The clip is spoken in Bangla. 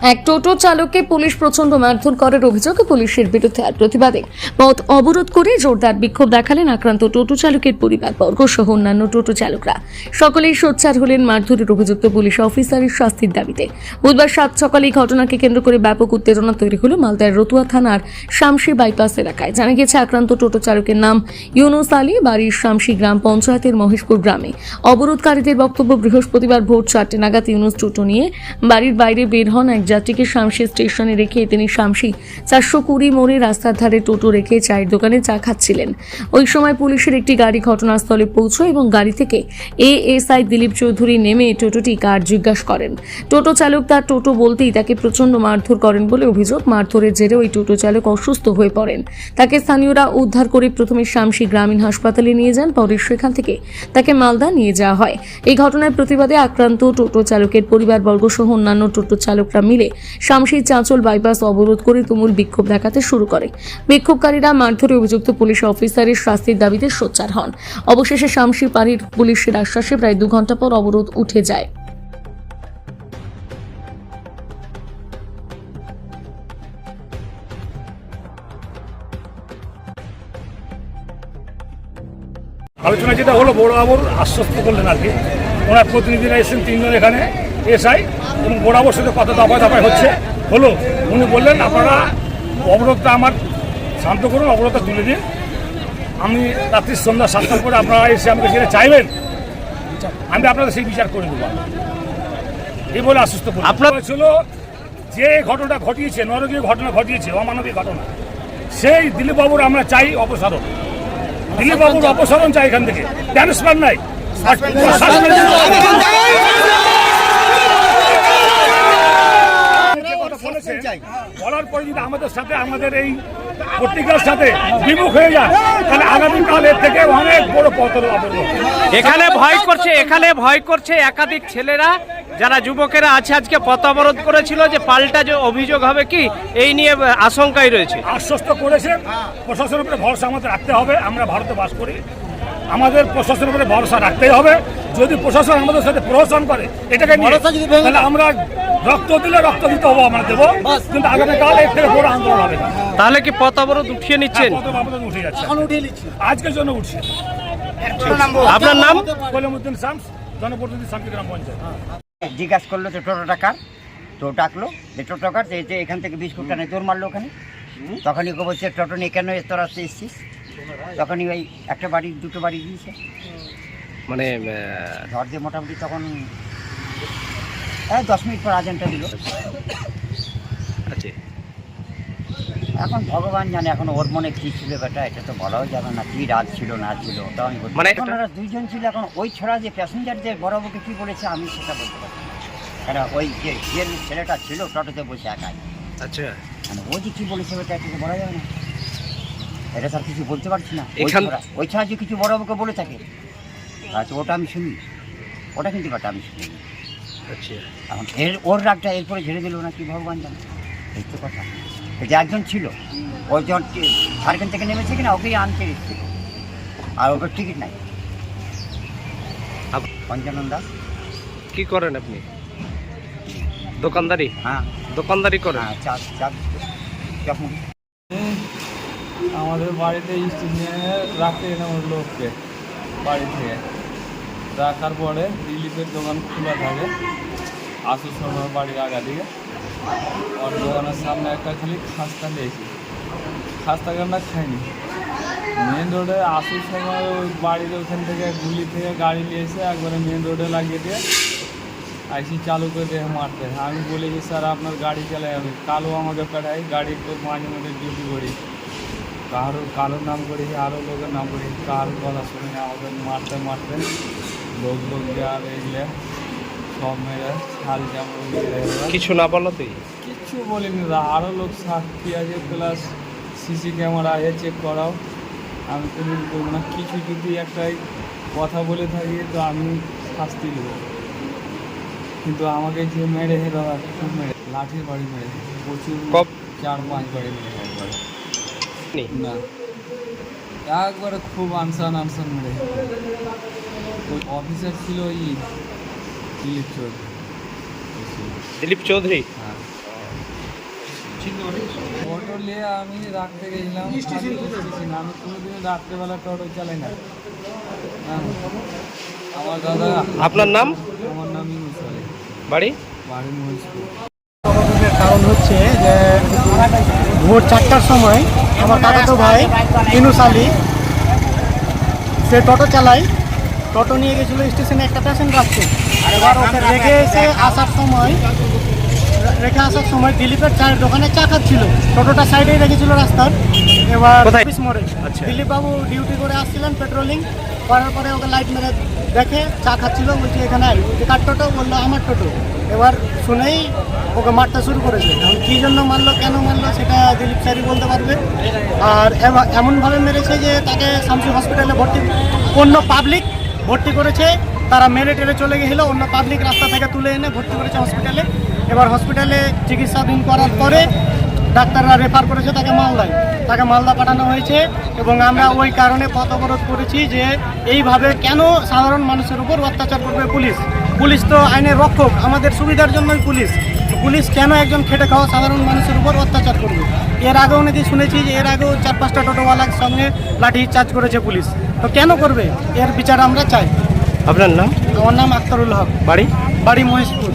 এক টোটো চালককে পুলিশ প্রচণ্ড মারধর করার অভিযোগে পুলিশের বিরুদ্ধে আর প্রতিবাদে। পথ অবরোধ করে জোরদার বিক্ষোভ দেখালেন আক্রান্ত টোটো চালকের পরিবার বর্গ সহ অন্যান্য টোটো চালকরা। সকলেই সোচ্চার হলেন মারধরের অভিযুক্ত পুলিশ অফিসারের শাস্তির দাবিতে। বুধবার সাত সকালে এই ঘটনাকে কেন্দ্র করে ব্যাপক উত্তেজনা তৈরি হলো মালদার রতুয়া থানার শামসি বাইপাস এলাকায়। জানা গেছে আক্রান্ত টোটো চালকের নাম ইউনুস আলী, বাড়ির শামসি গ্রাম পঞ্চায়েতের মহেশপুর গ্রামে। অবরোধকারীদের বক্তব্য বৃহস্পতিবার ভোর চারটে নাগাদ ইউনুস টোটো নিয়ে বাড়ির বাইরে বের হন এক যাত্রীকে শামসি স্টেশনে রেখে তিনি শামসি চারশো কুড়ি মোড়ে রাস্তার ধারে টোটো রেখে চায়ের দোকানে চা খাচ্ছিলেন। ওই সময় পুলিশের একটি গাড়ি ঘটনাস্থলে পৌঁছয় এবং গাড়ি থেকে এএসআই দিলীপ চৌধুরী নেমে টোটোটি কার জিজ্ঞাসা করেন। টোটো চালক তার টোটো বলতেই তাকে প্রচণ্ড মারধর করেন বলে অভিযোগ। মারধরের জেরে ওই টোটো চালক অসুস্থ হয়ে পড়েন। তাকে স্থানীয়রা উদ্ধার করে প্রথমে শামসি গ্রামীণ হাসপাতালে নিয়ে যান, পরে সেখান থেকে তাকে মালদা নিয়ে যাওয়া হয়। এই ঘটনার প্রতিবাদে আক্রান্ত টোটো চালকের পরিবারবর্গ সহ অন্যান্য টোটো চালকরা মিলে শামসির চাঁচল বাইপাস অবরোধ করে তুমুল বিক্ষোভ দেখাতে শুরু করে। বিক্ষোভকারীরা মারধরে অভিযুক্ত পুলিশ অফিসারের শাস্তির দাবিতে সোচ্চার হন। অবশেষে শামসি পাড়ির পুলিশের আশ্বাসে প্রায় দু ঘণ্টা পর অবরোধ উঠে যায়। আলোচনা যেটা হলো বড় বাবুর আশ্বস্ত করলেন আর কি। ওনার প্রতিনিধিরা এসেছেন তিনজন এখানে। এসআই এবং বড় সাথে কত দফায় দফায় হচ্ছে। হলো উনি বললেন আপনারা অবরোধটা আমার শান্ত করুন অবরোধটা তুলে দিন। আমি রাত্রি সন্ধ্যা সাতটার পরে আপনারা এসে আমাকে সেটা চাইবেন আমি আপনাদের সেই বিচার করে দেবো। এই বলে আশ্বস্ত করুন আপনার ছিল যে ঘটনা ঘটিয়েছে নরকীয় ঘটনা ঘটিয়েছে অমানবিক ঘটনা সেই দিলীপবাবুর আমরা চাই অপসারণ। দিলীপ বাবুর অপসারণ চাই এখান থেকে। ট্রান্সফার নাই Suspend যে কথা বলেছেন, বলার পরে যদি আমাদের সাথে আমাদের এই পত্রিকার সাথে বিমুখ হয়ে যায় তাহলে আগামীকাল এর থেকে অনেক বড় পতন এখানে ভয় করছে এখানে ভয় করছে একাধিক ছেলেরা যারা যুবকেরা আছে আজকে পথ অবরোধ করেছিল যে পাল্টা যে অভিযোগ হবে কি এই নিয়ে আশঙ্কায় রয়েছে। আশ্বস্ত করেছে। প্রশাসনের উপরে ভরসা আমাদের রাখতে হবে আমরা ভারতে বাস করি। আমাদের প্রশাসনের উপরে ভরসা রাখতেই হবে। যদি প্রশাসন আমাদের সাথে প্রহসন করে এটাকে তাহলে আমরা রক্ত দিলে রক্ত দিতে হব আমরা দেবো। কিন্তু আগামীকাল এর থেকে বড় আন্দোলন হবে তাহলে কি পথ অবরোধ উঠিয়ে নিচ্ছেন? কত আমাদের উঠে যাচ্ছে। আজকের জন্য উঠছে। আপনার নাম কলিমুদ্দিন শামস জনপ্রতিনিধি শান্তি গ্রাম পঞ্চায়েত। জিজ্ঞাসা করল যে টোটোটা কার? তো ডাকলো যে টোটো কার? যে যে এখান থেকে বিস্কুটটা নেই তোর মারলো ওখানে। তখনই বলছে টোটো নিয়ে কেন তোর এসছিস? তখনই ওই একটা বাড়ি দুটো বাড়ি দিয়েছে মানে ঝড় দিয়ে মোটামুটি তখন হ্যাঁ দশ মিনিট পর আজানটা দিল। আছে এখন ভগবান জানে এখন ওর মনে কী ছিল বেটা এটা তো বলাও যাবে না কী রাত ছিল না ছিল তো আমি মানে এখন ওরা দুইজন ছিল এখন ওই ছড়া যে প্যাসেঞ্জার যে বড়বাবুকে কী বলেছে আমি সেটা বলতে পারছি না। কারণ ওই যে যে ছেলেটা ছিল টোটোতে বসে একাই। আচ্ছা। মানে ও যে কি বলেছে ওটা কিছু বলা যাবে না? এটা স্যার কিছু বলতে পারছি না। ওই ছাড়া- ওই যে কিছু বড় বাবুকে বলে থাকে আচ্ছা ওটা আমি শুনি ওটা কিন্তু বাটা আমি শুনি আচ্ছা। এখন এর ওর রাগটা এরপরে ঝেড়ে দিল না কি ভগবান জানে। এই তো কথা। যে একজন ছিল ও যখন ঝাড়খণ্ড থেকে নেমেছে কিনা ওকেই আনতে এসেছিল। আর ওকে টিকিট নাই। পঞ্চানন দাস? কি করেন আপনি? দোকানদারি? হ্যাঁ। দোকানদারি করেন? হ্যাঁ চা চা চকমুখ আমাদের বাড়িতে স্টেশনে রাখতে এলাম লোককে বাড়ি থেকে। রাখার পরে দিলীপের দোকান খোলা থাকে। আসার সময় বাড়ির আগা দিকে। ওর দোকানের সামনে একটা খালি খাস্তা নিয়েছি খাস্তা কান্না খাইনি? মেন রোডে আসার সময় ওই বাড়ির ওখান থেকে গুলি থেকে গাড়ি নিয়ে এসে একবারে মেন রোডে লাগিয়ে দিয়ে আইসি চালু করে দিয়ে মারতে। আমি বলি যে স্যার, আপনার গাড়ি চালাই আমি। কালো আমাকে পেটাই গাড়ি মাঝে মধ্যে ডিউটি করি। কারও কারোর নাম করেছি আরও লোকের নাম করেছি কারোর কথা শুনে আমাদের মারতে মারতে লোক লোক আর এগুলো সব মেরে জামা কিছু না বলতেই? কিচ্ছু বলিনি আরও লোক সাক্ষী আছে প্লাস সিসি ক্যামেরা আছে চেক করাও। আমি কোনো করব না কিছু যদি একটাই কথা বলে থাকি তো আমি শাস্তি দেবো। কিন্তু আমাকে যে মেরে হে দাদা খুব মেরে লাঠির বাড়ি মেরে। প্রচুর চার পাঁচ বাড়ি মেরে একবারে। না। একবারে খুব আনসান আনসান মেরে ওই অফিসার ছিল ই দিলীপ চৌধুরী। দিলীপ চৌধুরী? হ্যাঁ। ও, নিয়ে আমি রাখতে গেছিলাম। আমি কোনোদিন রাত্রেবেলা টোটো চালাই না। হ্যাঁ। আমার দাদা আপনার নাম? আমার নাম ইউনুস বাড়ি? বাড়ি মহিষপুর কারণ হচ্ছে যে ভোর চারটার সময় আমার কাকাতো ভাই, ইনুস আলী, সে টোটো চালায়। টোটো নিয়ে গেছিল স্টেশনে, একটা পেশেন্ট রাখতে এবার ওকে রেখে এসে আসার সময় রেখে আসার সময় দিলীপের চায়ের দোকানে চা খাচ্ছিল। টোটোটা সাইডেই রেখেছিল রাস্তার। এবার? অফিস মোড়ে। আচ্ছা। দিলীপ বাবু ডিউটি করে আসছিলেন পেট্রোলিং করার পরে ওকে লাইট মেরে দেখে চা খাচ্ছিল বলছি এখানে আয়। বলছি কার টোটো? বলল আমার টোটো। এবার শুনেই ওকে মারতে শুরু করেছে। এখন কী জন্য মারলো কেন মারলো সেটা দিলীপ স্যারই বলতে পারবে। আর এমনভাবে মেরেছে যে তাকে শামসি হসপিটালে ভর্তি অন্য পাবলিক ভর্তি করেছে। তারা মেরে টেরে চলে গেছিল অন্য পাবলিক রাস্তা থেকে তুলে এনে ভর্তি করেছে হসপিটালে। এবার হসপিটালে চিকিৎসাধীন করার পরে ডাক্তাররা রেফার করেছে তাকে মালদায়। তাকে মালদা পাঠানো হয়েছে এবং আমরা ওই কারণে পথ অবরোধ করেছি যে এইভাবে কেন সাধারণ মানুষের উপর অত্যাচার করবে পুলিশ? পুলিশ তো আইনের রক্ষক আমাদের সুবিধার জন্যই পুলিশ। পুলিশ কেন একজন খেটে খাওয়া সাধারণ মানুষের উপর অত্যাচার করবে? এর আগেও নাকি শুনেছি যে এর আগেও চার পাঁচটা টোটোওয়ালার সঙ্গে লাঠি চার্জ করেছে পুলিশ। তো কেন করবে? এর বিচার আমরা চাই। আপনার নাম? আমার নাম আক্তারুল হক। বাড়ি? বাড়ি মহেশপুর।